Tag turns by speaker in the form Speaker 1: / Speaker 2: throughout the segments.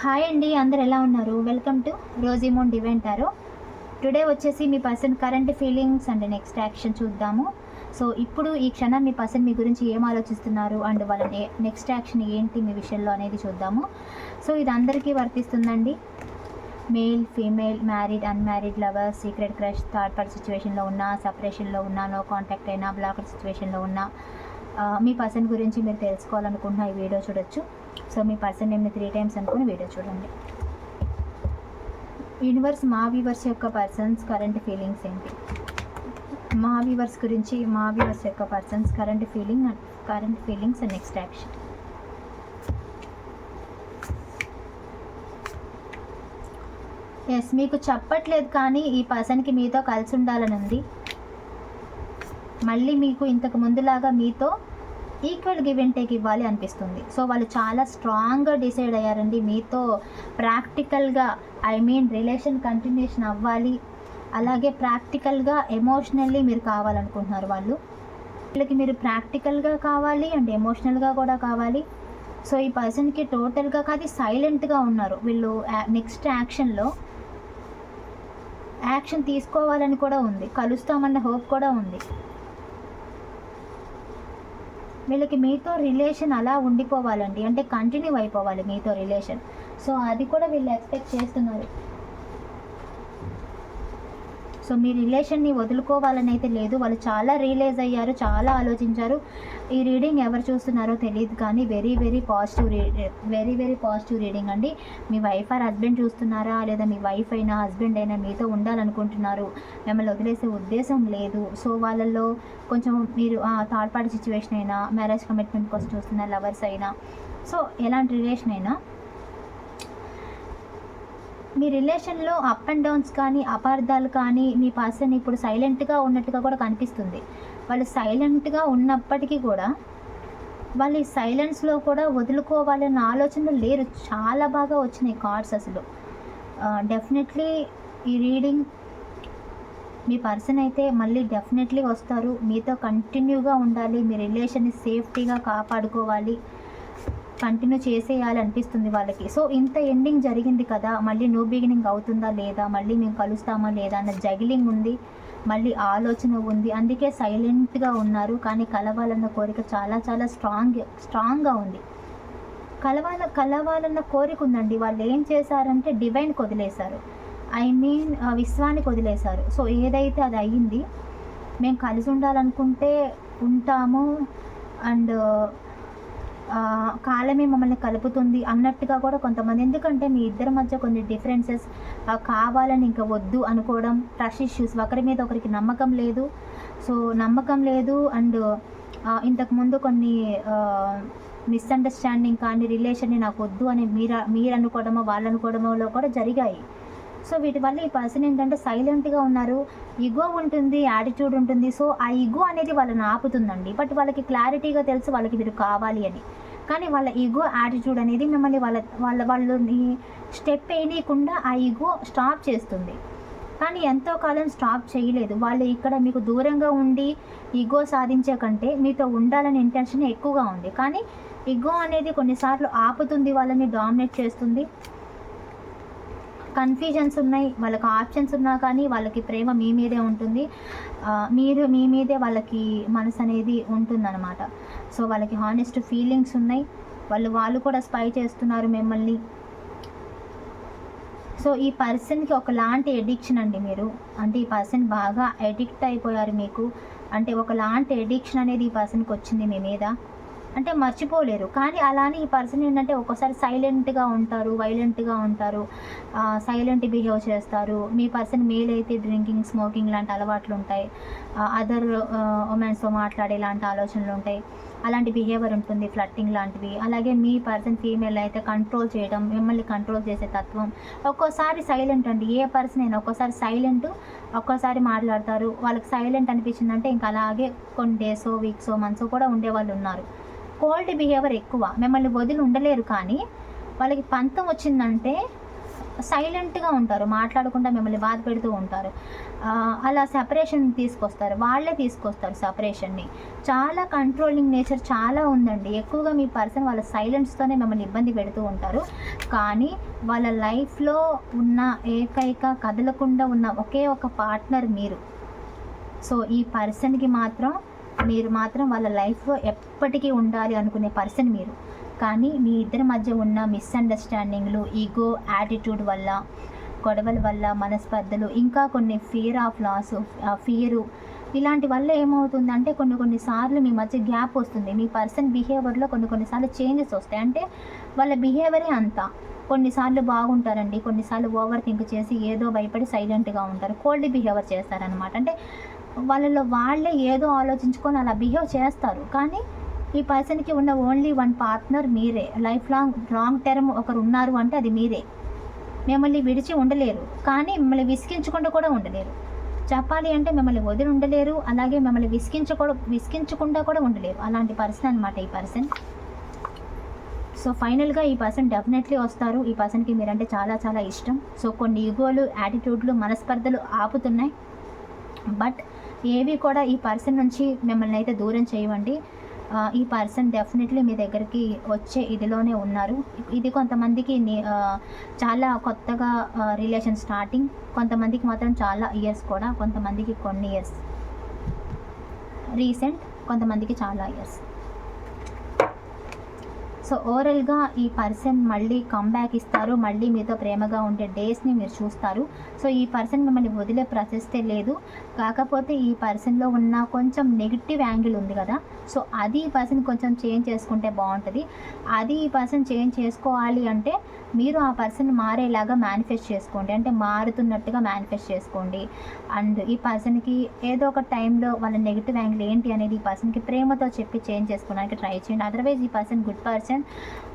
Speaker 1: Hi అండి అందరు ఎలా ఉన్నారు? వెల్కమ్ టు రోజిమోన్ డివెంటారో టుడే వచ్చేసి మీ person current feelings and next action చూద్దాము. సో ఇప్పుడు ఈ క్షణం మీ పర్సన్ మీ గురించి ఏం ఆలోచిస్తున్నారు అండ్ వాళ్ళ నెక్స్ట్ యాక్షన్ ఏంటి మీ విషయంలో అనేది చూద్దాము. సో ఇది అందరికీ వర్తిస్తుందండి. Male female married unmarried lover secret crush third party సిచ్యువేషన్లో ఉన్నా సపరేషన్లో ఉన్నా నో కాంటాక్ట్ అయినా బ్లాక్డ్ సిచ్యువేషన్లో ఉన్నా మీ పర్సన్ గురించి మీరు తెలుసుకోవాలనుకుంటున్న ఈ వీడియో చూడొచ్చు. సో మీ పర్సన్ నేమ్ని త్రీ టైమ్స్ అనుకుని వీడియో చూడండి. యూనివర్స్ మా వీవర్స్ యొక్క పర్సన్స్ కరెంట్ ఫీలింగ్స్ ఏంటి? మా వీవర్స్ గురించి మా వీవర్స్ యొక్క persons current feeling current feelings and next action yes మీకు చెప్పట్లేదు కానీ ఈ పర్సన్కి మీతో కలిసి ఉండాలని ఉంది. మళ్ళీ మీకు ఇంతకు ముందులాగా మీతో ఈక్వల్ గివ్ అండ్ టేక్ ఇవ్వాలి అనిపిస్తుంది. సో వాళ్ళు చాలా స్ట్రాంగ్గా డిసైడ్ అయ్యారండి. మీతో ప్రాక్టికల్గా ఐ మీన్ రిలేషన్ కంటిన్యూషన్ అవ్వాలి. అలాగే ప్రాక్టికల్గా ఎమోషనల్లీ మీరు కావాలనుకుంటున్నారు వాళ్ళు. వీళ్ళకి మీరు ప్రాక్టికల్గా కావాలి అండ్ ఎమోషనల్గా కూడా కావాలి. సో ఈ పర్సన్కి టోటల్గా కాదు సైలెంట్గా ఉన్నారు. వీళ్ళు నెక్స్ట్ యాక్షన్లో యాక్షన్ తీసుకోవాలని కూడా ఉంది. కలుస్తామన్న హోప్ కూడా ఉంది. వీళ్ళకి మీతో రిలేషన్ అలా ఉండిపోవాలండి. అంటే కంటిన్యూ అయిపోవాలి మీతో రిలేషన్ సో అది కూడా వీళ్ళు ఎక్స్పెక్ట్ చేస్తున్నారు. సో మీ రిలేషన్ని వదులుకోవాలని అయితే లేదు. వాళ్ళు చాలా రియలైజ్ అయ్యారు చాలా ఆలోచించారు. ఈ రీడింగ్ ఎవరు చూస్తున్నారో తెలియదు కానీ వెరీ వెరీ పాజిటివ్ రీ వెరీ వెరీ పాజిటివ్ రీడింగ్ అండి. మీ వైఫ్ ఆర్ హస్బెండ్ చూస్తున్నారా? లేదా మీ వైఫ్ అయినా హస్బెండ్ అయినా మీతో ఉండాలనుకుంటున్నారు. మిమ్మల్ని వదిలేసే ఉద్దేశం లేదు. సో వాళ్ళల్లో కొంచెం మీరు థర్డ్ పార్టీ సిచ్యువేషన్ అయినా మ్యారేజ్ కమిట్మెంట్ కోసం చూస్తున్న లవర్స్ అయినా సో ఎలాంటి రిలేషన్ అయినా మీ రిలేషన్లో అప్ అండ్ డౌన్స్ కానీ అపార్థాలు కానీ మీ పర్సన్ ఇప్పుడు సైలెంట్గా ఉన్నట్టుగా కూడా కనిపిస్తుంది. వాళ్ళు సైలెంట్గా ఉన్నప్పటికీ కూడా వాళ్ళు ఈ సైలెన్స్లో కూడా వదులుకోవాలన్న ఆలోచనలు లేరు. చాలా బాగా వచ్చినాయి కార్డ్స్ అసలు. డెఫినెట్లీ ఈ రీడింగ్ మీ పర్సన్ అయితే మళ్ళీ డెఫినెట్లీ వస్తారు. మీతో కంటిన్యూగా ఉండాలి. మీ రిలేషన్ని సేఫ్టీగా కాపాడుకోవాలి. కంటిన్యూ చేసేయాలనిపిస్తుంది వాళ్ళకి. సో ఇంత ఎండింగ్ జరిగింది కదా మళ్ళీ న్యూ బిగినింగ్ అవుతుందా లేదా మళ్ళీ మేము కలుస్తామా లేదా అన్న జగిలింగ్ ఉంది మళ్ళీ ఆలోచన ఉంది. అందుకే సైలెంట్గా ఉన్నారు కానీ కలవాలన్న కోరిక చాలా చాలా స్ట్రాంగ్ స్ట్రాంగ్గా ఉంది. కలవాల కలవాలన్న కోరిక ఉందండి. వాళ్ళు ఏం చేశారంటే డివైన్కి వదిలేశారు ఐ మీన్ విశ్వానికి వదిలేశారు సో ఏదైతే అది అయ్యింది మేము కలిసి ఉండాలనుకుంటే ఉంటాము. అండ్ కాలమే మమ్మల్ని కలుపుతుంది అన్నట్టుగా కూడా కొంతమంది. ఎందుకంటే మీ ఇద్దరి మధ్య కొన్ని డిఫరెన్సెస్ కావాలని ఇంకా వద్దు అనుకోవడం ట్రస్ట్ ఇష్యూస్ ఒకరి మీద ఒకరికి నమ్మకం లేదు. సో నమ్మకం లేదు అండ్ ఇంతకుముందు కొన్ని మిస్అండర్స్టాండింగ్ కానీ రిలేషన్ని నాకు వద్దు అని మీరు మీరు అనుకోవడమో వాళ్ళు అనుకోవడమోలో కూడా జరిగాయి. సో వీటి వల్ల ఈ పర్సన్ ఏంటంటే సైలెంట్గా ఉన్నారు. ఇగో ఉంటుంది యాటిట్యూడ్ ఉంటుంది. సో ఆ ఇగో అనేది వాళ్ళని ఆపుతుందండి. బట్ వాళ్ళకి క్లారిటీగా తెలుసు వాళ్ళకి మీరు కావాలి అని. కానీ వాళ్ళ ఈగో యాటిట్యూడ్ అనేది మిమ్మల్ని వాళ్ళ వాళ్ళ వాళ్ళని స్టెప్ వేయనీయకుండా ఆ ఈగో స్టాప్ చేస్తుంది. కానీ ఎంతో కాలం స్టాప్ చేయలేదు. వాళ్ళు ఇక్కడ మీకు దూరంగా ఉండి ఈగో సాధించే కంటే మీతో ఉండాలనే ఇంటెన్షన్ ఎక్కువగా ఉంది. కానీ ఈగో అనేది కొన్నిసార్లు ఆపుతుంది వాళ్ళని డామినేట్ చేస్తుంది. కన్ఫ్యూజన్స్ ఉన్నాయి వాళ్ళకి ఆప్షన్స్ ఉన్నా కానీ వాళ్ళకి ప్రేమ మీ మీదే ఉంటుంది. మీరు మీ మీదే వాళ్ళకి మనసు అనేది ఉంటుందన్నమాట. సో వాళ్ళకి హానెస్ట్ ఫీలింగ్స్ ఉన్నాయి. వాళ్ళు వాళ్ళు కూడా స్పై చేస్తున్నారు మిమ్మల్ని. సో ఈ పర్సన్కి ఒకలాంటి ఎడిక్షన్ అండి మీరు. అంటే ఈ పర్సన్ బాగా ఎడిక్ట్ అయిపోయారు మీకు. అంటే ఒకలాంటి ఎడిక్షన్ అనేది ఈ పర్సన్కి వచ్చింది మీ మీద. అంటే మర్చిపోలేరు. కానీ అలానే ఈ పర్సన్ ఏంటంటే ఒక్కోసారి సైలెంట్గా ఉంటారు వైలెంట్గా ఉంటారు. సైలెంట్ బిహేవ్ చేస్తారు. మీ పర్సన్ మేల్ అయితే డ్రింకింగ్ స్మోకింగ్ లాంటి అలవాట్లు ఉంటాయి అదర్ ఉమెన్స్తో మాట్లాడే లాంటి ఆలోచనలు ఉంటాయి అలాంటి బిహేవియర్ ఉంటుంది ఫ్లట్టింగ్ లాంటివి. అలాగే మీ పర్సన్ ఫీమేల్ అయితే కంట్రోల్ చేయడం మిమ్మల్ని కంట్రోల్ చేసే తత్వం. ఒక్కోసారి సైలెంట్ అండి. ఏ పర్సన్ అయినా ఒక్కోసారి సైలెంట్ ఒక్కోసారి మాట్లాడతారు. వాళ్ళకి సైలెంట్ అనిపించిందంటే ఇంకా అలాగే కొన్ని డేసో వీక్సో మంత్స్ కూడా ఉండేవాళ్ళు ఉన్నారు కోల్డ్ బిహేవియర్ ఎక్కువ. మిమ్మల్ని వదిలి ఉండలేరు కానీ వాళ్ళకి పంతం వచ్చిందంటే సైలెంట్గా ఉంటారు. మాట్లాడకుండా మిమ్మల్ని బాధ పెడుతూ ఉంటారు. అలా సెపరేషన్ తీసుకొస్తారు. వాళ్ళే తీసుకొస్తారు సపరేషన్ని చాలా కంట్రోలింగ్ నేచర్ చాలా ఉందండి. ఎక్కువగా మీ పర్సన్ వాళ్ళ సైలెన్స్తోనే మిమ్మల్ని ఇబ్బంది పెడుతూ ఉంటారు. కానీ వాళ్ళ లైఫ్లో ఉన్న ఏకైక కదలకుండా ఉన్న ఒకే ఒక పార్ట్నర్ మీరు. సో ఈ పర్సన్కి మాత్రం మీరు మాత్రం వాళ్ళ లైఫ్లో ఎప్పటికీ ఉండాలి అనుకునే పర్సన్ మీరు. కానీ మీ ఇద్దరి మధ్య ఉన్న మిస్అండర్స్టాండింగ్లు ఈగో యాటిట్యూడ్ వల్ల గొడవల వల్ల మనస్పర్ధలు ఇంకా కొన్ని ఫియర్ ఆఫ్ లాస్ ఫియరు ఇలాంటి వల్ల ఏమవుతుందంటే కొన్ని కొన్నిసార్లు మీ మధ్య గ్యాప్ వస్తుంది. మీ పర్సన్ బిహేవియర్లో కొన్ని కొన్నిసార్లు చేంజెస్ వస్తాయి. అంటే వాళ్ళ బిహేవియరే అంతా. కొన్నిసార్లు బాగుంటారండి. కొన్నిసార్లు ఓవర్ థింక్ చేసి ఏదో భయపడి సైలెంట్గా ఉంటారు. కోల్డ్ బిహేవియర్ చేస్తారనమాట అంటే వాళ్ళలో వాళ్ళే ఏదో ఆలోచించుకొని అలా బిహేవ్ చేస్తారు. కానీ ఈ పర్సన్కి ఉన్న ఓన్లీ వన్ పార్ట్నర్ మీరే. లైఫ్ లాంగ్ లాంగ్ టర్మ్ ఒకరు ఉన్నారు అంటే అది మీరే. మిమ్మల్ని విడిచి ఉండలేరు. కానీ మిమ్మల్ని విసిగించకుండా కూడా ఉండలేరు. చెప్పాలి అంటే మిమ్మల్ని వదిలి ఉండలేరు. అలాగే మిమ్మల్ని విసిగించకూడ విసిగించకుండా కూడా ఉండలేరు. అలాంటి పర్సన్ అనమాట ఈ పర్సన్ సో ఫైనల్గా ఈ పర్సన్ డెఫినెట్లీ వస్తారు. ఈ పర్సన్కి మీరంటే చాలా చాలా ఇష్టం. సో కొన్ని ఈగోలు యాటిట్యూడ్లు మనస్పర్ధలు ఆపుతున్నాయి. బట్ ఏవి కూడా ఈ పర్సన్ నుంచి మిమ్మల్ని అయితే దూరం చేయవండి. ఈ పర్సన్ డెఫినెట్లీ మీ దగ్గరికి వచ్చే ఇదిలోనే ఉన్నారు. ఇది కొంతమందికి చాలా కొత్తగా రిలేషన్ స్టార్టింగ్ కొంతమందికి మాత్రం చాలా ఇయర్స్ కూడా కొంతమందికి కొన్ని ఇయర్స్. రీసెంట్ కొంతమందికి చాలా ఇయర్స్. సో ఓవరాల్గా ఈ పర్సన్ మళ్ళీ కంబ్యాక్ ఇస్తారు. మళ్ళీ మీతో ప్రేమగా ఉండే డేస్ని మీరు చూస్తారు. సో ఈ పర్సన్ మిమ్మల్ని వదిలే ప్రశస్తే లేదు. కాకపోతే ఈ పర్సన్లో ఉన్న కొంచెం నెగిటివ్ యాంగిల్ ఉంది కదా. సో అది ఈ పర్సన్ కొంచెం చేంజ్ చేసుకుంటే బాగుంటుంది. అది ఈ పర్సన్ చేంజ్ చేసుకోవాలి అంటే మీరు ఆ పర్సన్ మారేలాగా మేనిఫెస్ట్ చేసుకోండి. అంటే మారుతున్నట్టుగా మేనిఫెస్ట్ చేసుకోండి. అండ్ ఈ పర్సన్కి ఏదో ఒక టైంలో వాళ్ళ నెగిటివ్ యాంగిల్ ఏంటి అనేది ఈ పర్సన్కి ప్రేమతో చెప్పి చేంజ్ చేసుకోవడానికి ట్రై చేయండి. అదర్వైజ్ ఈ పర్సన్ గుడ్ పర్సన్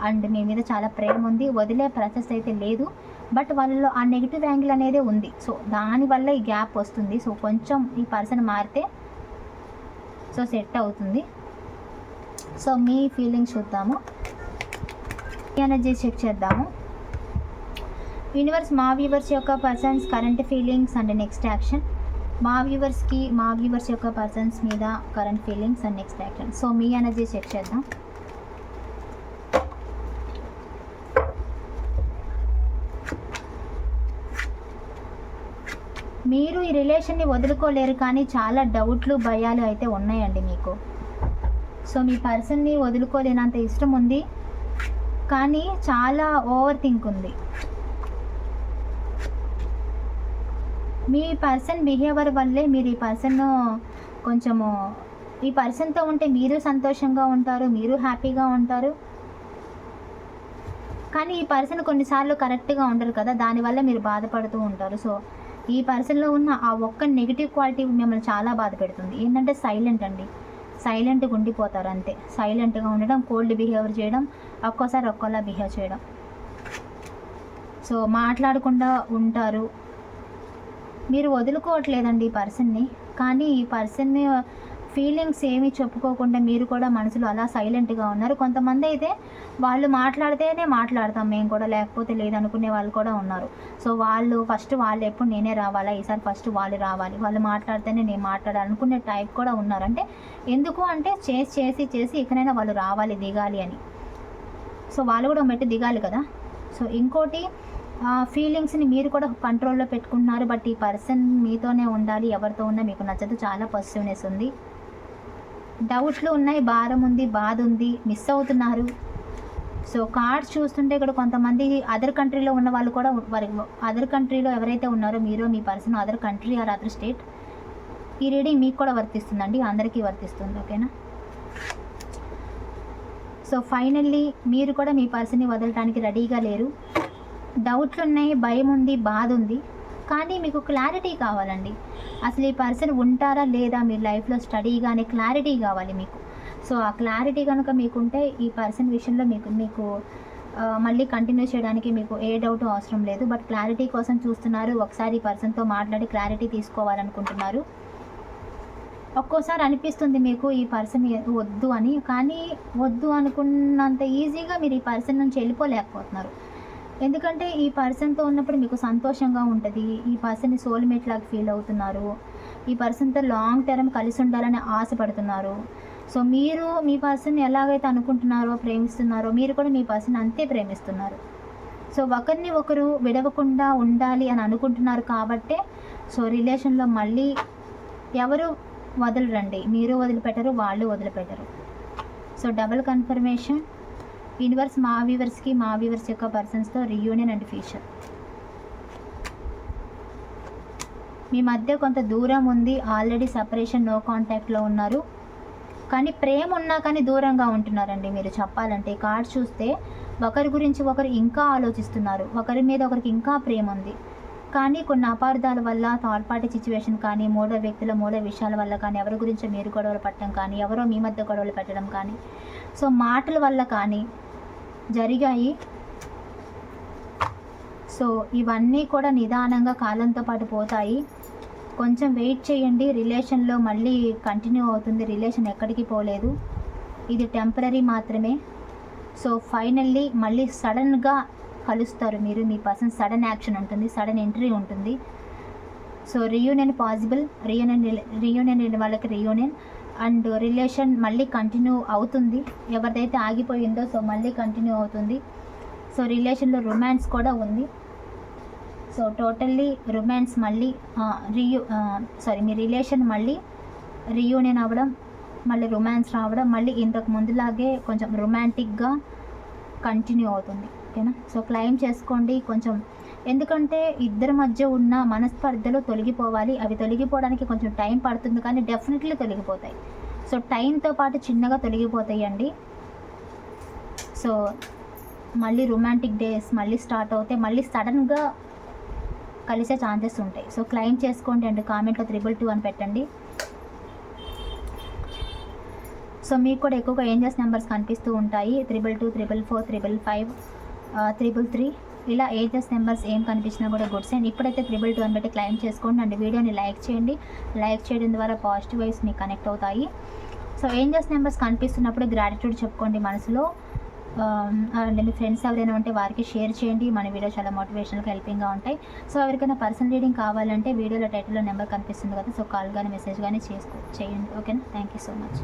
Speaker 1: అండ్ మీ మీద చాలా ప్రేమ ఉంది. వదిలే ప్రాసెస్ అయితే లేదు. బట్ వాళ్ళలో ఆ నెగిటివ్ యాంగిల్ అనేది ఉంది. సో దానివల్ల ఈ గ్యాప్ వస్తుంది. సో కొంచెం ఈ పర్సన్ మారితే సో సెట్ అవుతుంది. సో మీ ఫీలింగ్స్ చూద్దాము. ఎనర్జీ చెక్ చేద్దాము. యూనివర్స్ మా వ్యూవర్స్ యొక్క persons current feelings and next action మా వ్యూవర్స్కి మా వ్యూవర్స్ యొక్క పర్సన్స్ మీద current feelings and next action so me energy check చేద్దాం. మీరు ఈ రిలేషన్ని వదులుకోలేరు కానీ చాలా డౌట్లు భయాలు అయితే ఉన్నాయండి మీకు. సో మీ పర్సన్ని వదులుకోలేనంత ఇష్టం ఉంది. కానీ చాలా ఓవర్ థింక్ ఉంది. మీ పర్సన్ బిహేవియర్ వల్లే మీరు ఈ పర్సన్ కొంచెము ఈ పర్సన్తో ఉంటే మీరు సంతోషంగా ఉంటారు మీరు హ్యాపీగా ఉంటారు. కానీ ఈ పర్సన్ కొన్నిసార్లు కరెక్ట్గా ఉండరు కదా దానివల్ల మీరు బాధపడుతూ ఉంటారు. సో ఈ పర్సన్లో ఉన్న ఆ ఒక్క నెగిటివ్ క్వాలిటీ మిమ్మల్ని చాలా బాధ పెడుతుంది. ఏంటంటే సైలెంట్ అండి. సైలెంట్గా ఉండిపోతారు అంతే. సైలెంట్గా ఉండడం కోల్డ్ బిహేవియర్ చేయడం ఒక్కోసారి ఒక్కోలా బిహేవ్ చేయడం. సో మాట్లాడకుండా ఉంటారు. మీరు వదులుకోవట్లేదండి ఈ పర్సన్ని. కానీ ఈ పర్సన్ని ఫీలింగ్స్ ఏమీ చెప్పుకోకుండా మీరు కూడా మనసులో అలా సైలెంట్గా ఉన్నారు. కొంతమంది అయితే వాళ్ళు మాట్లాడితేనే మాట్లాడతాం మేము కూడా లేకపోతే లేదనుకునే వాళ్ళు కూడా ఉన్నారు. సో వాళ్ళు ఫస్ట్ వాళ్ళు ఎప్పుడు నేనే రావాలా? ఈసారి ఫస్ట్ వాళ్ళు రావాలి. వాళ్ళు మాట్లాడితేనే నేను మాట్లాడాలనుకునే టైప్ కూడా ఉన్నారు. అంటే ఎందుకు అంటే చేసి చేసి చేసి ఎక్కడైనా వాళ్ళు రావాలి దిగాలి అని. సో వాళ్ళు కూడా మెట్టు దిగాలి కదా. సో ఇంకోటి ఫీలింగ్స్ని మీరు కూడా కంట్రోల్లో పెట్టుకుంటున్నారు. బట్ ఈ పర్సన్ మీతోనే ఉండాలి ఎవరితో ఉన్నా మీకు నచ్చదు. చాలా పాజిటివ్నెస్ ఉంది. డౌట్లు ఉన్నాయి భారం ఉంది బాధ ఉంది మిస్ అవుతున్నారు. సో కార్డ్స్ చూస్తుంటే ఇక్కడ కొంతమంది అదర్ కంట్రీలో ఉన్న వాళ్ళు కూడా వారి అదర్ కంట్రీలో ఎవరైతే ఉన్నారో మీరు మీ person other country or other state ఈ రీడింగ్ మీకు కూడా వర్తిస్తుందండి అందరికీ వర్తిస్తుంది ఓకేనా? సో ఫైనల్లీ మీరు కూడా మీ పర్సన్ని వదలటానికి రెడీగా లేరు. డౌట్లు ఉన్నాయి భయం ఉంది బాధ ఉంది. కానీ మీకు క్లారిటీ కావాలండి. అసలు ఈ పర్సన్ ఉంటారా లేదా మీ లైఫ్లో స్టడీగానే క్లారిటీ కావాలి మీకు. సో ఆ క్లారిటీ కనుక మీకుంటే ఈ పర్సన్ విషయంలో మీకు మీకు మళ్ళీ కంటిన్యూ చేయడానికి మీకు ఏ డౌట్ అవసరం లేదు. బట్ క్లారిటీ కోసం చూస్తున్నారు. ఒకసారి ఈ పర్సన్తో మాట్లాడి క్లారిటీ తీసుకోవాలనుకుంటున్నారు. ఒక్కోసారి అనిపిస్తుంది మీకు ఈ పర్సన్ వద్దు అని. కానీ వద్దు అనుకున్నంత ఈజీగా మీరు ఈ పర్సన్ నుంచి వెళ్ళిపోలేకపోతున్నారు. ఎందుకంటే ఈ పర్సన్తో ఉన్నప్పుడు మీకు సంతోషంగా ఉంటుంది. ఈ పర్సన్ సోల్మేట్ లాగా ఫీల్ అవుతున్నారు. ఈ పర్సన్తో లాంగ్ టర్మ్ కలిసి ఉండాలని ఆశపడుతున్నారు. సో మీరు మీ పర్సన్ ఎలాగైతే అనుకుంటున్నారో ప్రేమిస్తున్నారో మీరు కూడా మీ పర్సన్ అంతే ప్రేమిస్తున్నారు. సో ఒకరిని ఒకరు విడవకుండా ఉండాలి అని అనుకుంటున్నారు కాబట్టే సో రిలేషన్లో మళ్ళీ ఎవరు వదలరండి. మీరు వదిలిపెట్టరు వాళ్ళు వదిలిపెట్టరు. సో డబుల్ కన్ఫర్మేషన్ యూనివర్స్ మా వ్యూవర్స్కి మా వ్యూవర్స్ యొక్క పర్సన్స్తో రియూనియన్ అండ్ ఫ్యూచర్ మీ మధ్య కొంత దూరం ఉంది. ఆల్రెడీ సపరేషన్ నో కాంటాక్ట్లో ఉన్నారు. కానీ ప్రేమ ఉన్నా కానీ దూరంగా ఉంటున్నారండి మీరు చెప్పాలంటే. కార్డ్ చూస్తే ఒకరి గురించి ఒకరు ఇంకా ఆలోచిస్తున్నారు. ఒకరి మీద ఒకరికి ఇంకా ప్రేమ ఉంది. కానీ కొన్ని అపార్థాల వల్ల థర్డ్ పార్టీ సిచ్యువేషన్ కానీ మూడో వ్యక్తుల మూడో విషయాల వల్ల కానీ ఎవరి గురించి మీరు గొడవలు పట్టడం కానీ ఎవరో మీ మధ్య గొడవలు పెట్టడం కానీ సో మాటల వల్ల కానీ జరిగాయి. సో ఇవన్నీ కూడా నిదానంగా కాలంతో పాటు పోతాయి. కొంచెం వెయిట్ చేయండి. రిలేషన్లో మళ్ళీ కంటిన్యూ అవుతుంది. రిలేషన్ ఎక్కడికి పోలేదు. ఇది టెంపరీ మాత్రమే. సో ఫైనల్లీ మళ్ళీ సడన్గా కలుస్తారు మీరు. మీ పర్సన్ సడన్ యాక్షన్ ఉంటుంది. సడన్ ఎంట్రీ ఉంటుంది. So reunion possible. Reunion reunion వాళ్ళకి రియూనియన్. అండ్ రిలేషన్ మళ్ళీ కంటిన్యూ అవుతుంది. ఎవరిదైతే ఆగిపోయిందో సో మళ్ళీ కంటిన్యూ అవుతుంది. సో రిలేషన్లో రొమాన్స్ కూడా ఉంది. సో టోటల్లీ రొమాన్స్ మళ్ళీ రియూ సారీ మీ రిలేషన్ మళ్ళీ రియూనియన్ అవ్వడం మళ్ళీ రొమాన్స్ రావడం మళ్ళీ ఇంతకు ముందులాగే కొంచెం రొమాంటిక్గా కంటిన్యూ అవుతుంది. ఓకేనా? సో క్లైమ్ చేసుకోండి కొంచెం. ఎందుకంటే ఇద్దరి మధ్య ఉన్న మనస్పర్ధలు తొలగిపోవాలి. అవి తొలగిపోవడానికి కొంచెం టైం పడుతుంది కానీ డెఫినెట్లీ తొలగిపోతాయి. సో టైంతో పాటు చిన్నగా తొలగిపోతాయి అండి సో మళ్ళీ రొమాంటిక్ డేస్ మళ్ళీ స్టార్ట్ అవుతే మళ్ళీ సడన్గా కలిసే ఛాన్సెస్ ఉంటాయి. సో క్లైమ్ చేసుకోండి అండి కామెంట్లో త్రిబుల్ టూ అని పెట్టండి. సో మీకు కూడా ఎక్కువగా ఏంజెస్ నెంబర్స్ కనిపిస్తూ ఉంటాయి. Triple two triple four triple five triple three. ఇలా ఏజెస్ నెంబర్స్ ఏం కనిపించినా కూడా గుడ్స్ అండ్ ఇప్పుడైతే త్రిబుల్ టూ అని బట్టి క్లైమ్ చేసుకోండి. అండ్ వీడియోని లైక్ చేయండి. లైక్ చేయడం ద్వారా పాజిటివ్ వైస్ మీకు కనెక్ట్ అవుతాయి. సో ఏంజెస్ నెంబర్స్ కనిపిస్తున్నప్పుడు గ్రాటిట్యూడ్ చెప్పుకోండి మనసులో. అంటే మీ ఫ్రెండ్స్ ఎవరైనా ఉంటే వారికి షేర్ చేయండి. మన వీడియో చాలా మోటివేషనల్గా హెల్పింగ్గా ఉంటాయి. సో ఎవరికైనా పర్సనల్ రీడింగ్ కావాలంటే వీడియోలో టైటిల్లో నెంబర్ కనిపిస్తుంది కదా. సో కాల్ కానీ మెసేజ్ కానీ చేసుకో చేయండి. ఓకేనా థ్యాంక్ యూ సో మచ్